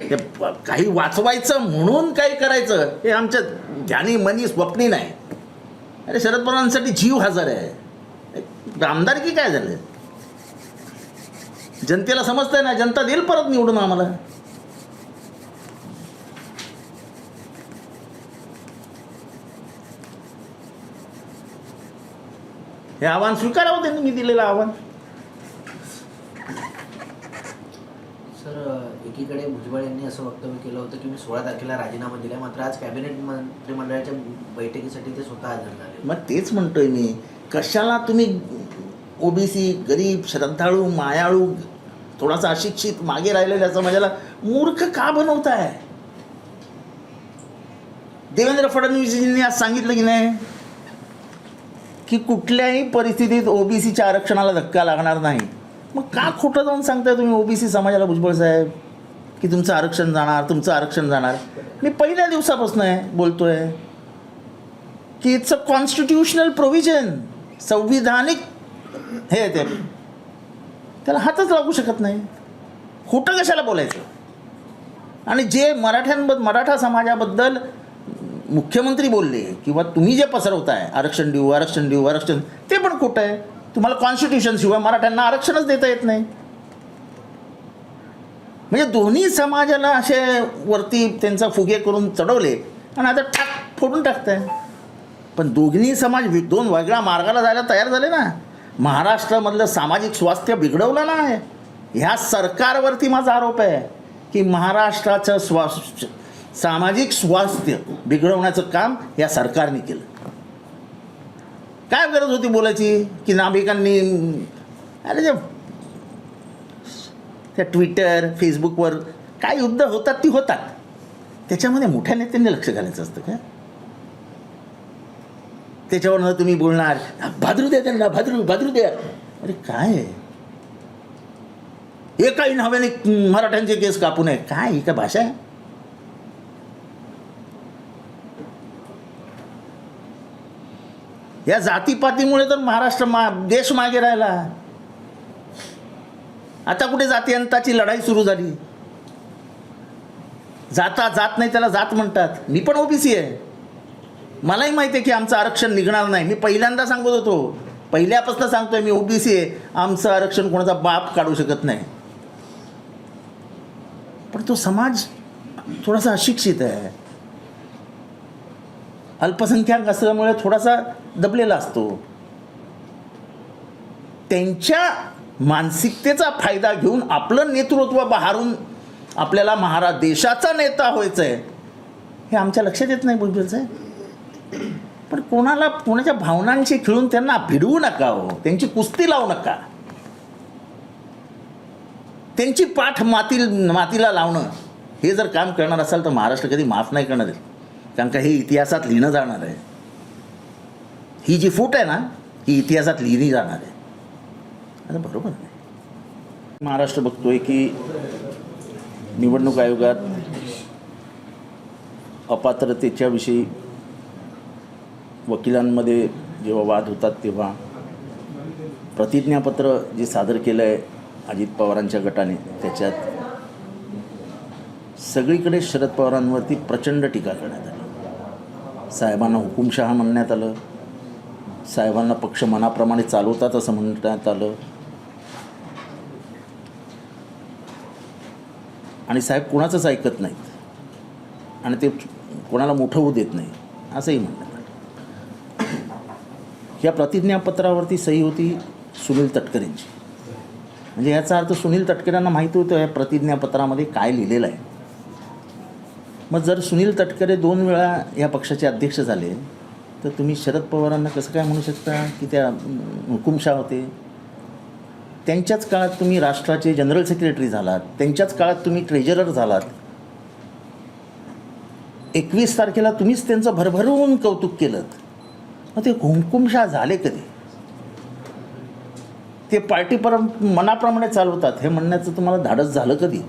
हे काही वाचवायचं म्हणून काही करायचं हे आमच्या ध्यानी मनी स्वप्नी नाही. अरे शरद पवारांसाठी जीव हजर आहे. आमदारकी काय झालं? जनतेला समजतंय ना जनता देईल परत निवडून आम्हाला. हे आव्हान स्वीकारावं त्यांनी मी दिलेलं आव्हान. सर एकीकडे भुजबळ यांनी असं वक्तव्य केलं होतं की मी सोळा तारखेला राजीनामा दिला मात्र आज कॅबिनेट मंत्रिमंडळाच्या बैठकीसाठी ते स्वतः हजर झाले. मग तेच म्हणतोय मी. कशाला तुम्ही ओबीसी गरीब श्रद्धाळू मायाळू थोडासा अशिक्षित मागे राहिलेल्या समाजाला मूर्ख का बनवताय? देवेंद्र फडणवीसजींनी आज सांगितलं की नाही? की कुठल्याही परिस्थितीत ओबीसीच्या आरक्षणाला धक्का लागणार नाही. मग का खोटं जाऊन सांगताय तुम्ही ओबीसी समाजाला भुजबळ साहेब? की तुमचं आरक्षण जाणार तुमचं आरक्षण जाणार. मी पहिल्या दिवसापासून आहे बोलतोय की इट्स अ कॉन्स्टिट्युशनल प्रोव्हिजन संविधानिक हे आहे ते. त्याला हातच लागू शकत नाही. खोटं कशाला बोलायचं? आणि जे मराठ्यांबद्दल मराठा समाजाबद्दल मुख्यमंत्री बोलले किंवा तुम्ही जे पसरवताय आरक्षण देऊ आरक्षण देऊ आरक्षण ते पण खोटं आहे. तुम्हाला कॉन्स्टिट्यूशनशिवाय मराठ्यांना आरक्षणच देता येत नाही. म्हणजे दोन्ही समाजाला असे वरती त्यांचा फुगे करून चढवले आणि आता ठाक फोडून टाकताय. पण दोन्ही समाज वि- दोन वेगळ्या मार्गाला जायला तयार झाले ना. महाराष्ट्रामधलं सामाजिक स्वास्थ्य बिघडवलं ना आहे. ह्या सरकारवरती माझा आरोप आहे की महाराष्ट्राचं स्वास सामाजिक स्वास्थ्य बिघडवण्याचं काम या सरकारने केलं. काय गरज होती बोलायची? की नाभिकांनी अरे जे त्या ट्विटर फेसबुकवर काय युद्ध होतात ती होतात. त्याच्यामध्ये मोठ्या नेत्यांनी लक्ष घालायचं असतं का? त्याच्यावरनं तुम्ही बोलणार भादरू द्या त्यांना भादरू भादरू द्या अरे काय? आहे? एकाही नव्याने मराठ्यांचे केस कापू नये. काय? ही काय भाषा आहे? या जातीपातीमुळे तर महाराष्ट्र मा देश मागे राहिला. आता कुठे जातीयंताची लढाई सुरू झाली? जाता जात नाही त्याला जात म्हणतात. मी पण ओबीसी आहे. मलाही माहिती आहे की आमचं आरक्षण निघणार नाही. मी पहिल्यांदा सांगत होतो. पहिल्यापासून सांगतोय मी ओबीसी आहे. आमचं आरक्षण कोणाचा बाप काढू शकत नाही. पण तो समाज थोडासा अशिक्षित आहे. अल्पसंख्याक असल्यामुळे थोडासा दबलेला असतो. त्यांच्या मानसिकतेचा फायदा घेऊन आपलं नेतृत्व बहारून आपल्याला महाराज देशाचा नेता व्हायचं आहे हे आमच्या लक्षात येत नाही भुजबळ साहेब पण कोणाला कोणाच्या भावनांशी खेळून त्यांना भिडवू नका हो. त्यांची कुस्ती लावू नका. त्यांची पाठ माती मातीला लावणं हे जर काम करणार असाल तर महाराष्ट्र कधी माफ नाही करणार कारण का हे इतिहासात लिहिणं जाणार आहे. ही जी फूट आहे ना ही इतिहासात लिहिली जाणार आहे. आता बरोबर नाही महाराष्ट्र बघतोय की निवडणूक आयोगात अपात्रतेच्या विषयी वकिलांमध्ये जेव्हा वाद होतात तेव्हा प्रतिज्ञापत्र जे सादर केलं आहे अजित पवारांच्या गटाने त्याच्यात सगळीकडे शरद पवारांवरती प्रचंड टीका करण्यात आली. साहेबांना हुकुमशहा म्हणण्यात आलं. साहेबांना पक्ष मनाप्रमाणे चालवतात असं म्हणण्यात आलं. आणि साहेब कोणाचंच ऐकत नाहीत. आणि ते कोणाला मोठं होऊ देत नाही असंही म्हणण्यात आलं. या प्रतिज्ञापत्रावरती सही होती सुनील तटकरेंची. म्हणजे याचा अर्थ सुनील तटकरेंना माहिती होतं या प्रतिज्ञापत्रामध्ये काय लिहिलेलं आहे. मग जर सुनील तटकरे दोन वेळा या पक्षाचे अध्यक्ष झाले तर तुम्ही शरद पवारांना कसं काय म्हणू शकता की त्या हुकुमशाह होते? त्यांच्याच काळात तुम्ही राष्ट्राचे जनरल सेक्रेटरी झालात त्यांच्याच काळात तुम्ही ट्रेजरर झालात. एकवीस तारखेला तुम्हीच त्यांचं भरभरून कौतुक केलं. मग ते हुमकुमशाह झाले कधी? ते पार्टी पर मनाप्रमाणे चालवतात हे म्हणण्याचं तुम्हाला धाडस झालं कधी?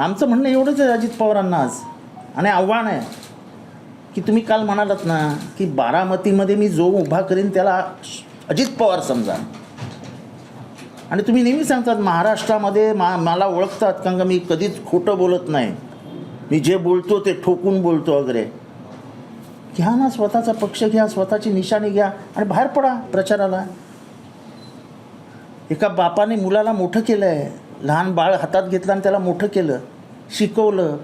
आमचं म्हणणं एवढंच आहे अजित पवारांना आज. आणि आव्हान आहे. की तुम्ही काल म्हणालात ना की बारामतीमध्ये मी जो उभा करीन त्याला अजित पवार समजा आणि तुम्ही नेहमी सांगतात महाराष्ट्रामध्ये मा मला ओळखतात कारण का मी कधीच खोटं बोलत नाही. मी जे बोलतो ते ठोकून बोलतो वगैरे. घ्या ना स्वतःचा पक्ष घ्या स्वतःची निशाणी घ्या आणि बाहेर पडा प्रचाराला. एका बापाने मुलाला मोठं केलं आहे लहान बाळ हातात घेतलं आणि त्याला मोठं केलं शिकवलं.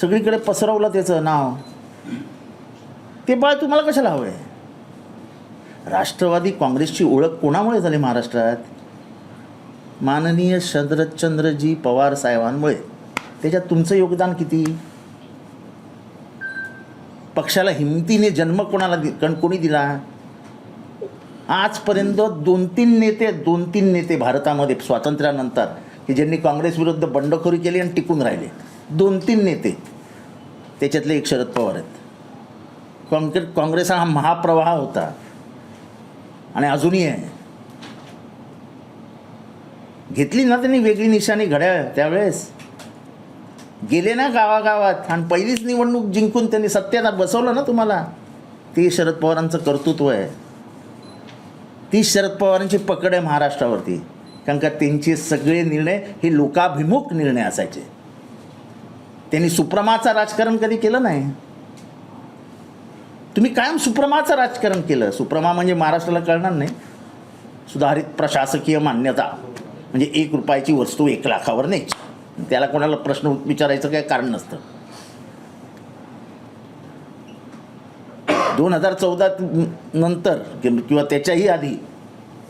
सगळीकडे पसरवलं त्याचं नाव. ते बाळ तुम्हाला कशाला हवं आहे राष्ट्रवादी काँग्रेसची ओळख कोणामुळे झाली महाराष्ट्रात? माननीय शरदचंद्रजी पवार साहेबांमुळे. त्याच्यात तुमचं योगदान किती? पक्षाला हिमतीने जन्म कोणाला दि कण कोणी दिला? आजपर्यंत दोन तीन नेते दोन तीन नेते भारतामध्ये स्वातंत्र्यानंतर की ज्यांनी काँग्रेस विरुद्ध बंडखोरी केली आणि टिकून राहिले. दोन तीन नेते. त्याच्यातले एक शरद पवार आहेत. काँग्रेस काँग्रेस हा महाप्रवाह होता. आणि अजूनही आहे. घेतली ना त्यांनी वेगळी निशाणी घड्याळ त्यावेळेस? गेले ना गावागावात. आणि पहिलीच निवडणूक जिंकून त्यांनी सत्यात बसवलं ना तुम्हाला? ते शरद पवारांचं कर्तृत्व आहे. ती शरद पवारांची पकड आहे महाराष्ट्रावरती. कारण का त्यांचे सगळे निर्णय हे लोकाभिमुख निर्णय असायचे. त्यांनी सुप्रमाचं राजकारण कधी केलं नाही. तुम्ही कायम सुप्रमाचं राजकारण केलं. सुप्रमा म्हणजे महाराष्ट्राला कळणार नाही. सुधारित प्रशासकीय मान्यता. म्हणजे एक रुपयाची वस्तू एक लाखावर न्यायची. त्याला कोणाला प्रश्न विचारायचं काही कारण नसतं. दोन हजार चौदा नंतर किंवा त्याच्याही आधी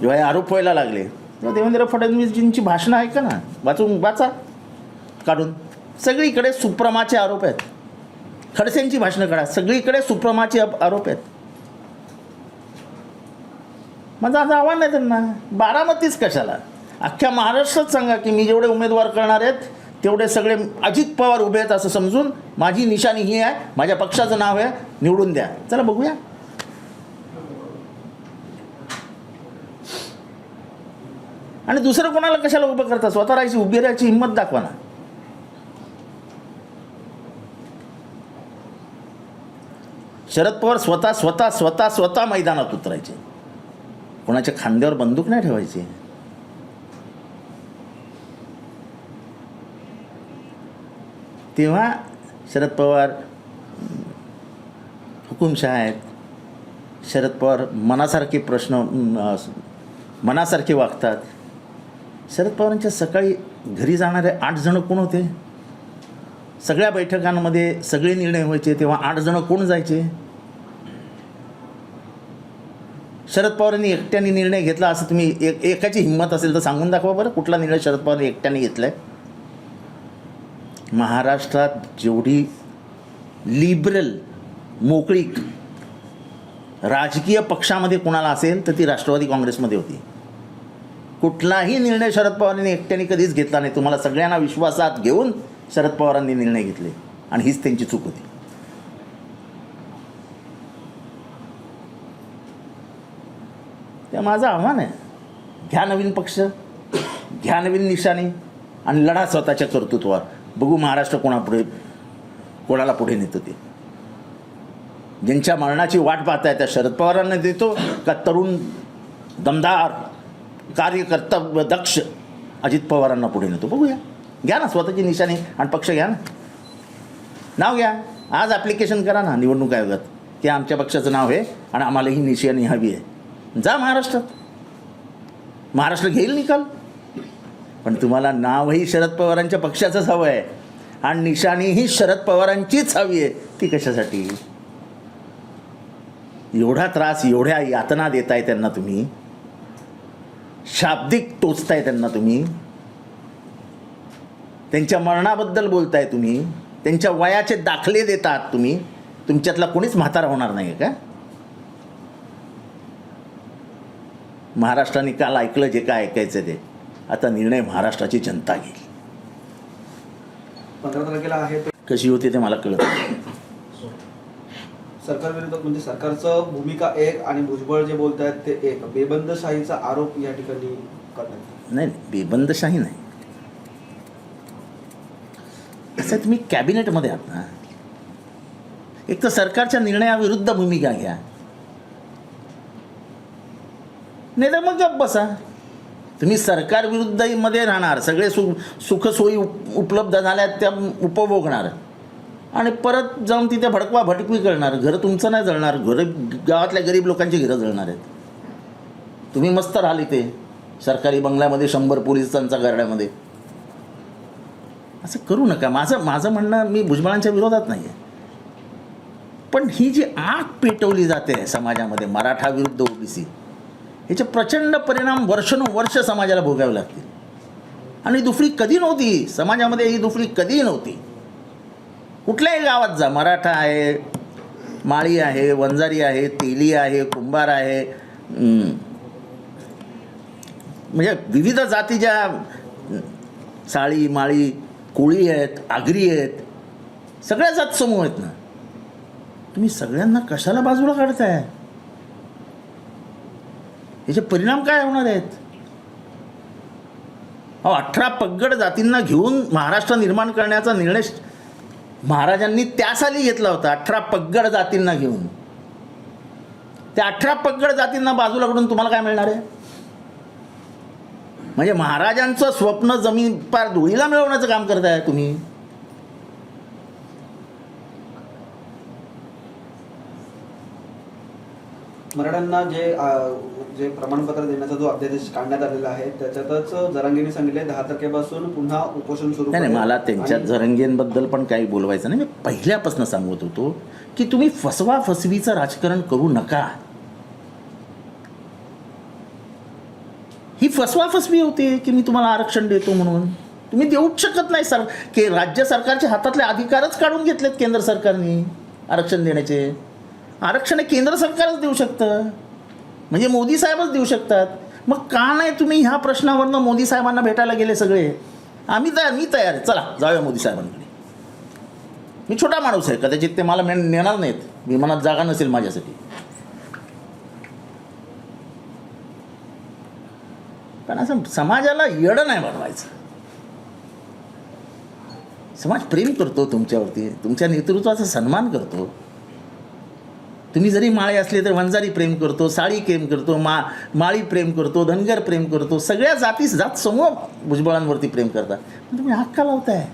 जेव्हा हे आरोप व्हायला लागले तेव्हा देवेंद्र फडणवीसजींची भाषणं ऐका ना? वाचून वाचा काढून. सगळीकडे सुप्रमाचे आरोप आहेत. खडसेंची भाषणं काढा. सगळीकडे सुप्रमाचे आरोप आहेत. माझं आज आव्हान आहे त्यांना. बारामतीच कशाला? अख्ख्या महाराष्ट्रात सांगा की मी जेवढे उमेदवार करणार आहेत तेवढे सगळे अजित पवार उभे आहेत असं समजून माझी निशाणी ही आहे माझ्या पक्षाचं नाव आहे निवडून द्या. चला बघूया. आणि दुसरं कोणाला कशाला उभं करता? स्वतः राहायची उभी राहायची हिंमत दाखवा ना. शरद पवार स्वतः स्वतः स्वतः स्वतः मैदानात उतरायचे. कोणाच्या खांद्यावर बंदूक नाही ठेवायची. तेव्हा शरद पवार हुकुमशाह आहेत शरद पवार मनासारखे प्रश्न मनासारखे वागतात. शरद पवारांच्या सकाळी घरी जाणारे आठ जणं कोण होते? सगळ्या बैठकांमध्ये सगळे निर्णय व्हायचे तेव्हा आठ जणं कोण जायचे? शरद पवारांनी एकट्याने निर्णय घेतला असं तुम्ही एक एकाची हिंमत असेल तर सांगून दाखवा बरं कुठला निर्णय शरद पवारांनी एकट्याने घेतला आहे महाराष्ट्रात जेवढी लिबरल मोकळीक राजकीय पक्षामध्ये कोणाला असेल तर ती राष्ट्रवादी काँग्रेसमध्ये होती. कुठलाही निर्णय शरद पवारांनी एकट्याने कधीच घेतला नाही. तुम्हाला सगळ्यांना विश्वासात घेऊन शरद पवारांनी निर्णय घेतले. आणि हीच त्यांची चूक होती. ते माझं आव्हान आहे. घ्या नवीन पक्ष घ्या नवीन निशाणी आणि लढा स्वतःच्या कर्तृत्वावर. बघू महाराष्ट्र कोणापुढे कोणाला पुढे नेतो ते. ज्यांच्या मरणाची वाट पाहताय त्या शरद पवारांना देतो का तरुण दमदार कार्यकर्तव्य दक्ष अजित पवारांना पुढे नेतो. बघूया. घ्या ना स्वतःची निशाणी आणि पक्ष घ्या ना. नाव घ्या. आज ॲप्लिकेशन करा ना निवडणूक आयोगात. की आमच्या पक्षाचं नाव आहे आणि आम्हाला ही निशाणी हवी आहे. जा महाराष्ट्रात. महाराष्ट्र घेईल निकाल. पण तुम्हाला नावही शरद पवारांच्या पक्षाचंच हवं आहे आणि निशाणीही शरद पवारांचीच हवी आहे. ती कशासाठी? एवढा त्रास एवढ्या यातना देताय त्यांना तुम्ही. शाब्दिक टोचताय त्यांना तुम्ही. त्यांच्या मरणाबद्दल बोलताय तुम्ही. त्यांच्या वयाचे दाखले देतात तुम्ही. तुमच्यातला कोणीच म्हातारा होणार नाही का? महाराष्ट्राने काल ऐकलं जे काय ऐकायचं ते. आता निर्णय महाराष्ट्राची जनता घेईल. पंधरा तारखेला आहे कशी होती ते मला कळत नाही. सरकार विरुद्ध म्हणजे सरकारचं भूमिका एक आणि भुजबळ जे बोलत आहेत ते एक. बेबंदशाहीचा आरोप या ठिकाणी करण्यात नाही बेबंदशाही नाही. असं तुम्ही कॅबिनेटमध्ये आहात ना. एक तर सरकारच्या निर्णयाविरुद्ध भूमिका घ्या. नाही तर मग गप्प बसा. तुम्ही सरकार विरुद्धमध्ये राहणार. सगळे सु सुखसोयी उप उपलब्ध झाल्या त्या उपभोगणार. आणि परत जाऊन तिथे भडकवा भटकवी करणार. घरं तुमचं नाही जळणार. गरीब गावातल्या गरीब लोकांची घरं जळणार आहेत. तुम्ही मस्त राहाल इथे. सरकारी बंगल्यामध्ये शंभर पोलिसांचा गाड्यामध्ये असं करू नका. माझं माझं म्हणणं मी भुजबळांच्या विरोधात नाही आहे पण ही जी आग पेटवली जाते समाजामध्ये मराठा विरुद्ध ओबीसी याचे प्रचंड परिणाम वर्षानुवर्ष समाजाला भोगावे लागतील. आणि ही दुफळी कधी नव्हती? समाजामध्ये ही दुफळी कधीही नव्हती? कुठल्याही गावात जा. मराठा आहे माळी आहे वंजारी आहे तेली आहे कुंभार आहे. म्हणजे विविध जातीच्या साळी माळी कोळी आहेत आगरी आहेत. सगळ्या जात समूह आहेत ना. तुम्ही सगळ्यांना कशाला बाजूला काढताय? याचे परिणाम काय होणार आहेत? अहो अठरा पगड जातींना घेऊन महाराष्ट्र निर्माण करण्याचा निर्णय महाराजांनी त्या साली घेतला होता अठरा पगड जातींना घेऊन. त्या अठरा पगड जातींना बाजूला कडून तुम्हाला काय मिळणार आहे? म्हणजे महाराजांचं स्वप्न जमीन पार धुळीला मिळवण्याचं काम करताय तुम्ही. मराठ्यांना जे जे प्रमाणपत्र देण्याचा जो अध्यादेश काढण्यात आलेला आहे त्याच्यातच जरांगीने सांगितले दहा तारखेपासून पुन्हा उपोषण सुरू नाही. मला त्यांच्या झरंगेंबद्दल पण काही बोलवायचं नाही. मी पहिल्यापासून सांगत होतो की तुम्ही फसवा फसवीचं राजकारण करू नका. ही फसवा फसवी होते की मी तुम्हाला आरक्षण देतो म्हणून? तुम्ही देऊच शकत नाही सर की राज्य सरकारच्या हातातले अधिकारच काढून घेतलेत केंद्र सरकारने आरक्षण देण्याचे. आरक्षण हे केंद्र सरकारच देऊ शकतं. म्हणजे मोदी साहेबच देऊ शकतात. मग का नाही तुम्ही ह्या प्रश्नावरनं मोदी साहेबांना भेटायला गेले सगळे? आम्ही तयार मी तयार आहे. चला जाऊया मोदी साहेबांकडे. मी छोटा माणूस आहे कदाचित ते मला नेणार नाहीत. विमानात जागा नसेल माझ्यासाठी. पण असं समाजाला येडं नाही बनवायचं. समाज प्रेम करतो तुमच्यावरती. तुमच्या नेतृत्वाचा सन्मान करतो. तुम्ही जरी माळे असले तर वंजारी प्रेम करतो साळी प्रेम करतो मा माळी प्रेम करतो धनगर प्रेम करतो सगळ्या जाती जात समूह भुजबळांवरती प्रेम करतात. पण तुम्ही हाक का लावताय.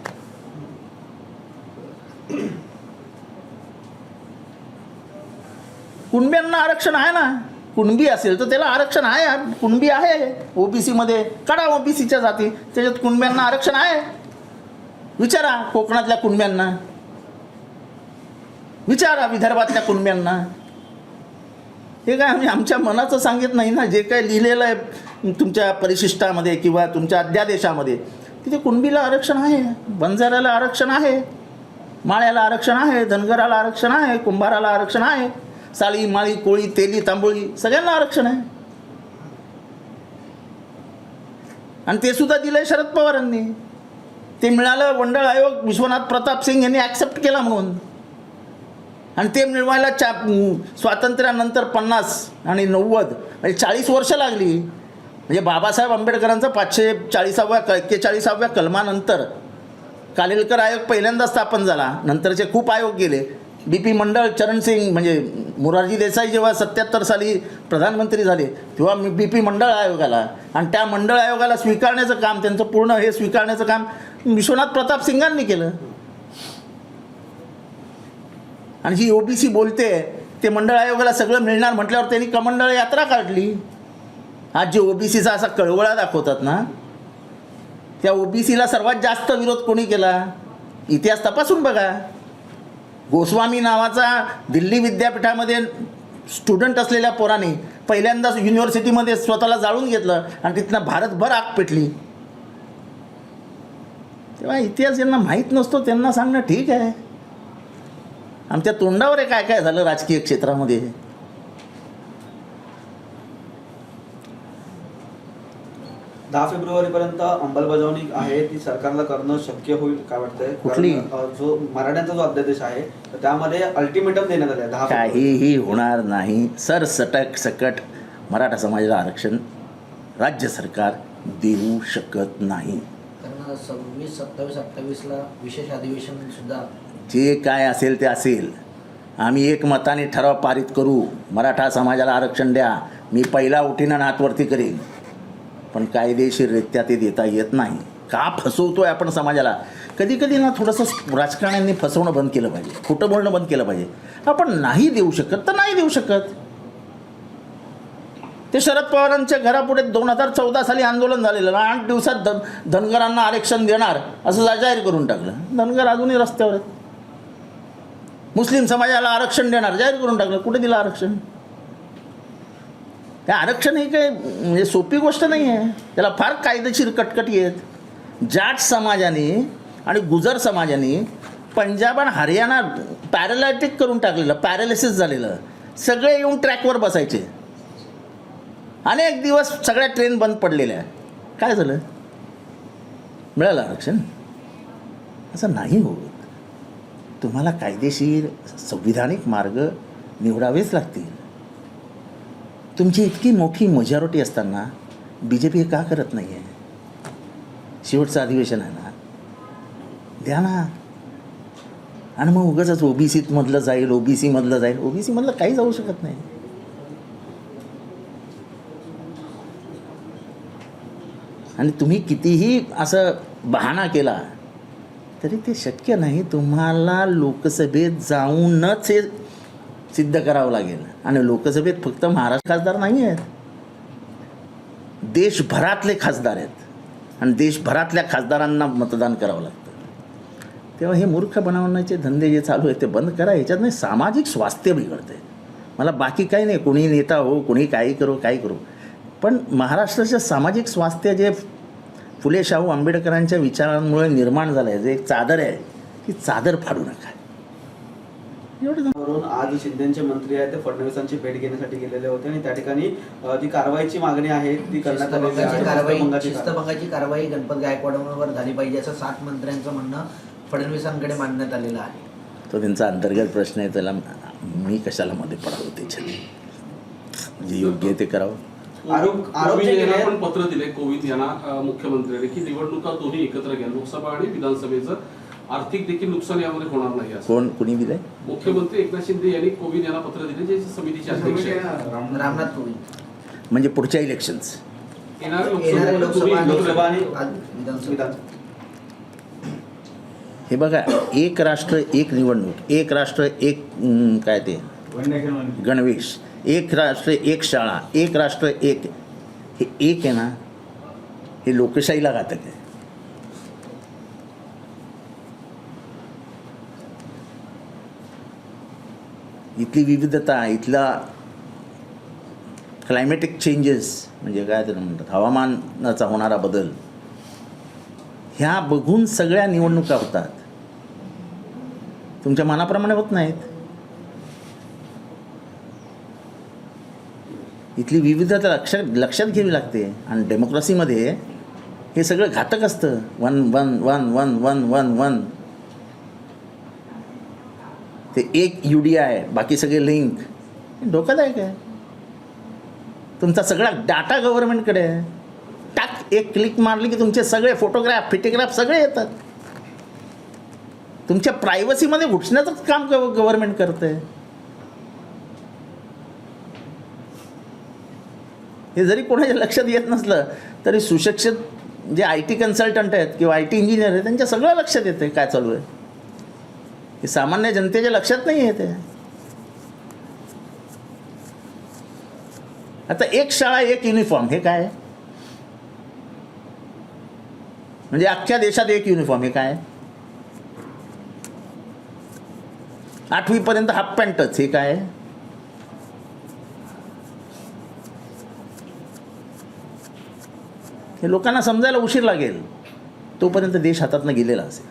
कुणब्यांना आरक्षण आहे ना? कुणबी असेल तर त्याला आरक्षण आहे. कुणबी आहे ओबीसीमध्ये काढा ओबीसीच्या जाती. त्याच्यात कुणब्यांना आरक्षण आहे? विचारा कोकणातल्या कुणब्यांना. विचारा विदर्भातल्या कुणब्यांना. हे काय आम्ही आमच्या मनाचं सांगत नाही ना जे काय लिहिलेलं आहे तुमच्या परिशिष्टामध्ये किंवा तुमच्या अध्यादेशामध्ये तिथे कुणबीला आरक्षण आहे बंजाऱ्याला आरक्षण आहे माळ्याला आरक्षण आहे धनगराला आरक्षण आहे कुंभाराला आरक्षण आहे साळी माळी कोळी तेली तांबोळी सगळ्यांना आरक्षण आहे. आणि ते सुद्धा दिलंय शरद पवारांनी. ते मिळालं मंडळ आयोग विश्वनाथ प्रताप सिंग यांनी ॲक्सेप्ट केला म्हणून. आणि ते मिळवायला चा स्वातंत्र्यानंतर पन्नास आणि नव्वद म्हणजे चाळीस वर्ष लागली. म्हणजे बाबासाहेब आंबेडकरांचा पाचशे चाळीसाव्या क एक्केचाळीसाव्या कलमानंतर कालेलकर आयोग पहिल्यांदा स्थापन झाला. नंतरचे खूप आयोग गेले. बी पी मंडळ चरणसिंग म्हणजे मोरारजी देसाई जेव्हा सत्याहत्तर साली प्रधानमंत्री झाले तेव्हा बी पी मंडळ आयोगाला. आणि त्या मंडळ आयोगाला स्वीकारण्याचं काम त्यांचं पूर्ण हे स्वीकारण्याचं काम विश्वनाथ प्रताप सिंगांनी केलं. आणि जी ओबीसी बोलते ते मंडळ आयोगाला सगळं मिळणार म्हटल्यावर त्यांनी कमंडळ यात्रा काढली. आज जे ओबीसीचा असा कळवळा दाखवतात ना त्या ओबीसीला सर्वात जास्त विरोध कोणी केला? इतिहास तपासून बघा. गोस्वामी नावाचा दिल्ली विद्यापीठामध्ये स्टुडंट असलेल्या पोराने पहिल्यांदाच युनिव्हर्सिटीमध्ये स्वतःला जाळून घेतलं आणि तिथनं भारतभर आग पेटली. तेव्हा इतिहास ज्यांना माहीत नसतो त्यांना सांगणं ठीक आहे. आमच्या तोंडावर आहे काय काय झालं राजकीय क्षेत्रामध्ये दहा फेब्रुवारी पर्यंत अंमलबजावणी आहे ती सरकारला करणं शक्य होईल काय वाटतंय कुठली? जो मराठ्यांचा जो अध्यादेश आहे तर त्यामध्ये अल्टिमेटम देण्यात आले आहे दहा फेब्रुवारी. काहीही होणार नाही सर सटक सकट मराठा समाजाला आरक्षण राज्य सरकार देऊ शकत नाही कारण सव्वीस सत्तावीस अठ्ठावीसला विशेष अधिवेशन सुद्धा जे काय असेल ते असेल. आम्ही एकमताने ठराव पारित करू. मराठा समाजाला आरक्षण द्या. मी पहिला उठीनं नातवरती करेन. पण कायदेशीररित्या ते देता येत नाही. का फसवतो आहे आपण समाजाला? कधी कधी ना थोडंसं राजकारण्यांनी फसवणं बंद केलं पाहिजे. खोटं बोलणं बंद केलं पाहिजे. आपण नाही देऊ शकत तर नाही देऊ शकत. ते शरद पवारांच्या घरापुढे दोन हजार चौदा साली आंदोलन झालेलं आठ दिवसात धन धनगरांना आरक्षण देणार असं जाहीर करून टाकलं. धनगर अजूनही रस्त्यावर आहेत. मुस्लिम समाजाला आरक्षण देणार जाहीर करून टाकलं कुठे दिलं आरक्षण? ते आरक्षण ही काही म्हणजे सोपी गोष्ट नाही आहे. त्याला फार कायदेशीर कटकटी आहेत. जाट समाजाने आणि गुजर समाजाने पंजाब आणि हरियाणा पॅरालायटिक करून टाकलेलं पॅरालिसिस झालेलं. सगळे येऊन ट्रॅकवर बसायचे. अनेक दिवस सगळ्या ट्रेन बंद पडलेल्या. काय झालं? मिळालं आरक्षण? असं नाही हो. तुम्हाला कायदेशीर संविधानिक मार्ग निवडावेच लागतील. तुमची इतकी मोठी मेजॉरिटी असताना बी जे पी का करत नाही आहे शेवटचं अधिवेशन आहे ना? द्या ना. आणि मग उगाच ओबीसीमधलं जाईल ओबीसीमधलं जाईल. ओबीसीमधलं काही जाऊ शकत नाही. आणि तुम्ही कितीही असं बहाणा केला तरी ते शक्य नाही. तुम्हाला लोकसभेत जाऊनच हे सिद्ध करावं लागेल. आणि लोकसभेत फक्त महाराष्ट्र खासदार नाही आहेत. देशभरातले खासदार आहेत. आणि देशभरातल्या खासदारांना मतदान करावं लागतं. तेव्हा हे मूर्ख बनवण्याचे धंदे जे चालू आहेत ते बंद करा. ह्याच्यात नाही सामाजिक स्वास्थ्य बिघडते मला बाकी काही नाही. कोणी नेता हो कोणी काही करो काही करू. पण महाराष्ट्राचं सामाजिक स्वास्थ्य जे फुले शाहू आंबेडकरांच्या विचारांमुळे निर्माण झालं. आहे जे एक चादर आहे ती चादर फाडू नका. एवढं आज शिंदेचे मंत्री आहेत ते फडणवीसांची भेट घेण्यासाठी गेलेले होते आणि त्या ठिकाणी जी कारवाईची मागणी आहे ती करण्यात आलेली शिस्तभंगाची कारवाई गणपत गायकवाडांवर झाली पाहिजे असं सात मंत्र्यांचं म्हणणं फडणवीसांकडे मांडण्यात आलेलं आहे. तो त्यांचा अंतर्गत प्रश्न आहे त्याला मी कशाला मध्ये पडावं त्याच्यात? जे योग्य आहे ते करावं? आरोप आरोप कोविंद जे यांना केले पण पत्र दिले कोविंद यांना मुख्यमंत्र्यांनी की निवडणुका दोन्ही एकत्र घ्या लोकसभा आणि विधानसभेचं. आर्थिक देखील नुकसान यामध्ये होणार नाही कोण कुणी दिलंय? मुख्यमंत्री एकनाथ शिंदे यांनी कोविंद यांना पत्र दिले जे समितीचे अध्यक्ष आहेत. रामनाथ कोविंद. म्हणजे पुढच्या इलेक्शन्स विधान हे बघा एक राष्ट्र एक निवडणूक एक राष्ट्र एक काय ते? गणवेश. एक राष्ट्र एक शाळा एक राष्ट्र एक. हे एक आहे ना हे लोकशाहीला घातक आहे. इथली विविधता इथला क्लायमॅटिक चेंजेस म्हणजे काय तर म्हणतात हवामानाचा होणारा बदल. ह्या बघून सगळ्या निवडणुका होतात. तुमच्या मनाप्रमाणे होत नाहीत. इथली विविधता लक्षात लक्षात घ्यावी लागते. आणि डेमोक्रेसीमध्ये हे सगळं घातक असतं. One one one one one one one ते एक यू डी आय बाकी सगळे लिंक धोकादायक आहे. तुमचा सगळा डाटा गव्हर्नमेंटकडे आहे. टाक एक क्लिक मारली की तुमचे सगळे फोटोग्राफ फिटोग्राफ सगळे येतात. तुमच्या प्रायव्हसीमध्ये घुसण्याचंच काम गव्हर्नमेंट करतंय. हे जरी कोणाच्या लक्षात येत नसलं तरी सुशिक्षित जे आय टी कन्सल्टंट आहेत किंवा आय टी इंजिनियर आहेत त्यांच्या सगळं लक्षात येतं काय चालू आहे. हे सामान्य जनतेच्या लक्षात नाही येते आता एक शाळा एक युनिफॉर्म हे काय? म्हणजे अख्ख्या देशात एक युनिफॉर्म हे काय? आठवीपर्यंत हाफ पॅन्टच हे काय? हे लोकांना समजायला उशीर लागेल. तोपर्यंत देश हातातनं गेलेला असेल.